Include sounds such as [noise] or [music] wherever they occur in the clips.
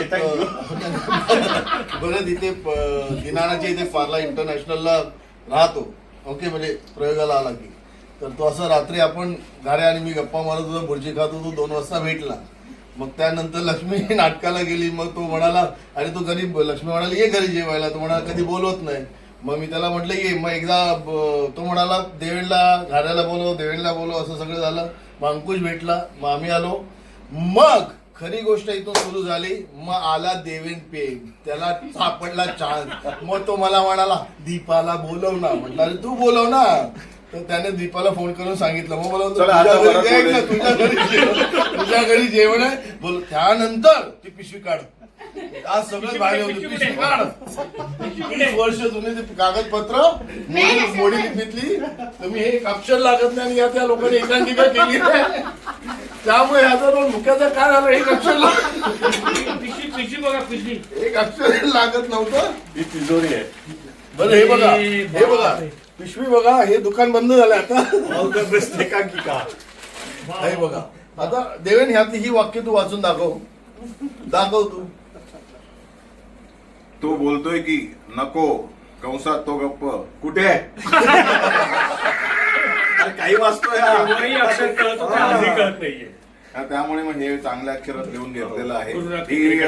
[laughs] बरं तिथे दिनानाच्या इथे पार्ला इंटरनॅशनलला राहतो. ओके म्हणजे प्रयोगाला आला की. तर तो असं रात्री आपण गाड्या आणि मी गप्पा मारत होतो भुर्जी खात होतो दोन वाजता भेटला. मग त्यानंतर लक्ष्मी [laughs] नाटकाला गेली मग तो म्हणाला अरे तो घरी लक्ष्मी म्हणाली ये घरी जेवायला. तो म्हणाला कधी बोलवत नाही. मग मी त्याला म्हटलं ये. मग एकदा तो म्हणाला देवेडला घाड्याला बोलव देवेडला बोलव असं सगळं झालं. मग अंकुश भेटला मग आम्ही आलो. मग खरी गोष्ट इथून सुरू झाली मग आला देवेन पे त्याला सापडला चान्स मग तो मला म्हणाला दीपाला बोलव ना म्हटलं अरे तू बोलव ना तर त्याने दीपाला फोन करून सांगितलं. मग मला म्हणतो, चला, आता तुझ्या घरी बरं जेवण आहे, बोलू. तुझ्या घरी जेवण तुझ्या घरी जेवण आहे. बोल त्यानंतर ती पिशवी काढ. आज सगळं बाहेर होतं. पिशवी काढ. वीस वर्ष जुने ते कागदपत्र मोडी मोडी लिपीतली तुम्ही हे एक अक्षर लागत नाही आणि या त्या लोकांनी एकांकिका केली आहे. त्यामुळे ह्याचा रोल मुख्याचा काय झालं? एक अक्षर लाग- पिशवी पिशवी बघा पिशवी. एक अक्षर लागत नव्हतं. ही तिजोरी आहे. बरं हे बघा. हे बघा. पिशवी बघा हे दुकान बंद झालं आता. ऑल द बेस्ट एकांकिका हे बघा. आता देवेन ह्यातली ही वाक्य तू वाचून दाखव. दाखव तू. तो बोलतोय की नको कंसात तो गप्प. कुठे? आहे [laughs] अरे काही वाचतोय. तेव्हाही अक्षर कळत होतं आधी कळत नाहीये. हा, त्यामुळे मग हे चांगल्या अक्षरात लिहून घेतलेलं आहे. ही.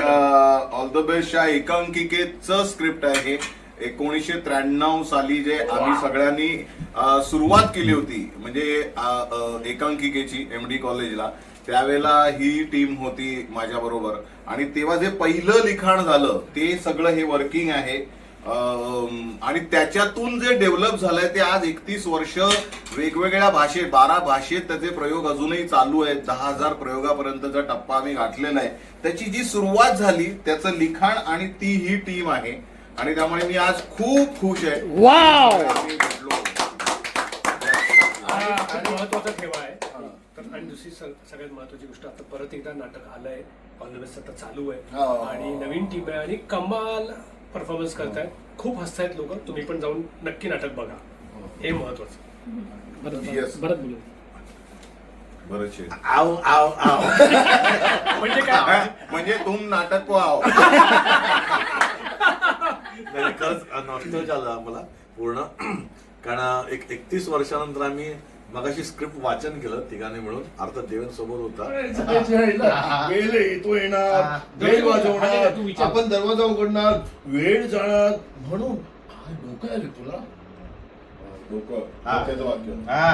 ऑल द बेस्टच्या एकांकिकेचं स्क्रिप्ट आहे. एकोणीसशे त्र्याण्णव साली जे आम्ही सगळ्यांनी अ, सुरुवात केली होती म्हणजे अ, अ, एकांकिकेची एम डी कॉलेजला त्यावेळेला ही टीम होती माझ्या बरोबर आणि तेव्हा जे पहिलं लिखाण झालं ते सगळं हे वर्किंग आहे. आणि त्याच्यातून जे डेव्हलप झालंय ते आज एकतीस वर्ष वेगवेगळ्या भाषेत बारा भाषेत त्याचे प्रयोग अजूनही चालू आहेत. दहा हजार प्रयोगापर्यंतचा टप्पा आम्ही गाठलेला आहे. त्याची जी सुरुवात झाली त्याचं लिखाण आणि ती ही टीम आहे. आणि त्यामुळे मी आज खूप खुश आहे. हा. महत्त्वाचा ठेवा आहे. तर आणि दुसरी सगळ्यात महत्वाची गोष्ट आता परत एकदा नाटक आलंय. ऑल द बेस्ट आता चालू हो. आहे आणि नवीन टीम आहे आणि कमाल परफॉर्मन्स करतायत. खूप हसतायत लोक. तुम्ही पण जाऊन नक्की नाटक बघा. हे महत्वाचं. Yes. बरं बोलू. बरेचसे आव आव आव. म्हणजे काय? हा, म्हणजे तुम नाटक को आओ नाही, खरंच नॉस्टल झालं मला पूर्ण कारण एक एकतीस वर्षानंतर आम्ही मगाशी स्क्रिप्ट वाचन केलं तिघांनी मिळून. अर्थात देवेन सोबत होता. वेळ येतो येणार वेळ वाजवणार. आपण दरवाजा उघडणार. वेळ जाणार. म्हणून काय डोकं आले तुला? हा.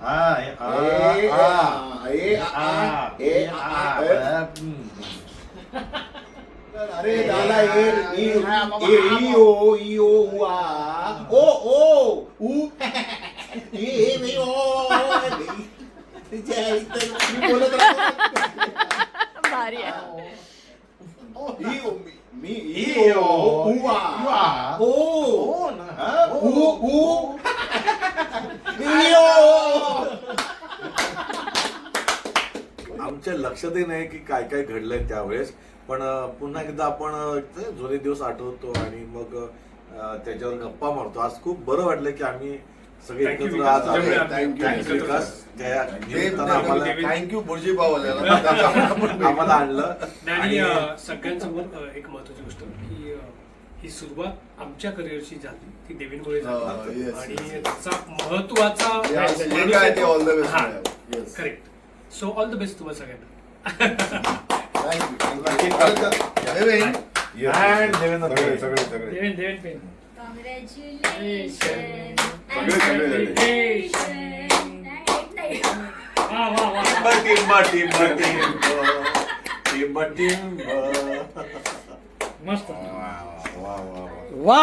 हा, हा. हा. अरे दादा ओ ओ ओ [laughs] तिच्या इथं मी बोलत [laughs] राहतो. भारी आहे. ई ओ मी मी ई ओ उ आ ओ हो. ना. हा, ओ [laughs] आमच्या लक्षातही नाही की काय काय घडलंय त्यावेळेस पण अं, पुन्हा एकदा आपण अं, ते जुने दिवस आठवतो आणि मग अं, त्याच्यावर गप्पा मारतो. आज खूप बरं वाटलं की आम्ही सगळे एकत्र. आज आलो. you, विकास त्या निमित्तानं आम्हाला थँक्यू [laughs] आम्हाला आणलं. आणि सगळ्यांसमोर एक महत्वाची गोष्ट की ही सुरुवात आमच्या करिअरची झाली. ती देवींमुळे झाली. आणि. त्याचा महत्त्वाचा. Correct so all the best तुम्हाला सगळ्यांना. Thank you Deven And Devendra टिंब टिंब टिंब टिंब टिंब मस्त वा वा वा वा